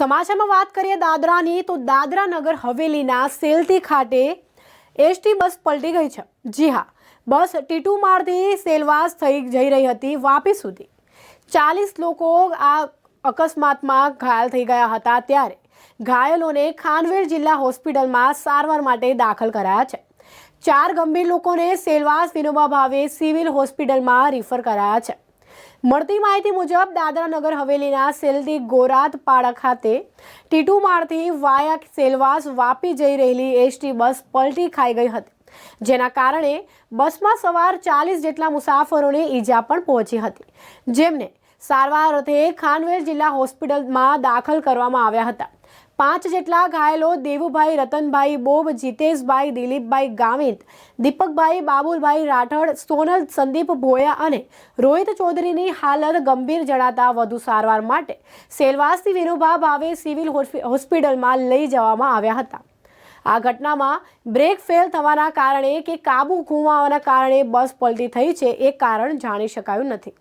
સમાચારમાં વાત કરીએ દાદરાની, તો દાદરા નગર હવેલીના સેલતી ખાતે એસટી બસ પલટી ગઈ છે. જી હા, બસ ટીટુ મારથી સેલવાસ થઈ જઈ રહી હતી વાપી સુધી. ચાલીસ લોકો આ અકસ્માતમાં ઘાયલ થઈ ગયા હતા ત્યારે ઘાયલોને ખાનવેર જિલ્લા હોસ્પિટલમાં સારવાર માટે દાખલ કરાયા છે. ચાર ગંભીર લોકોને સેલવાસ વિનોબા ભાવે સિવિલ હોસ્પિટલમાં રિફર કરાયા છે. મળતી માહિતી મુજબ દાદરાનગર હવેલીના સેલદી ગોરાત પાડા ખાતે ટીટુમાળથી વાયા સેલવાસ વાપી જઈ રહેલી એસટી બસ પલટી ખાઈ ગઈ હતી, જેના કારણે બસમાં સવાર ચાલીસ જેટલા મુસાફરોને ઈજા પણ પહોંચી હતી, જેમને સારવાર અર્થે ખાનવેર જિલ્લા હોસ્પિટલમાં દાખલ કરવામાં આવ્યા હતા. પાંચ જેટલા ઘાયલો દેવુભાઈ રતનભાઈ બોબ, જીતેશભાઈ દિલીપભાઈ ગામિત, દીપકભાઈ બાબુલભાઈ રાઠોડ, સોનલ સંદીપ ભોયા અને રોહિત ચૌધરીની હાલત ગંભીર જણાતા વધુ સારવાર માટે સેલવાસથી વિનુભા ભાવે સિવિલ હોસ્પિટલમાં લઈ જવામાં આવ્યા હતા. આ ઘટનામાં બ્રેક ફેલ થવાના કારણે કે કાબુ ગુમાવવાના કારણે બસ પલટી થઈ છે એ કારણ જાણી શકાયું નથી.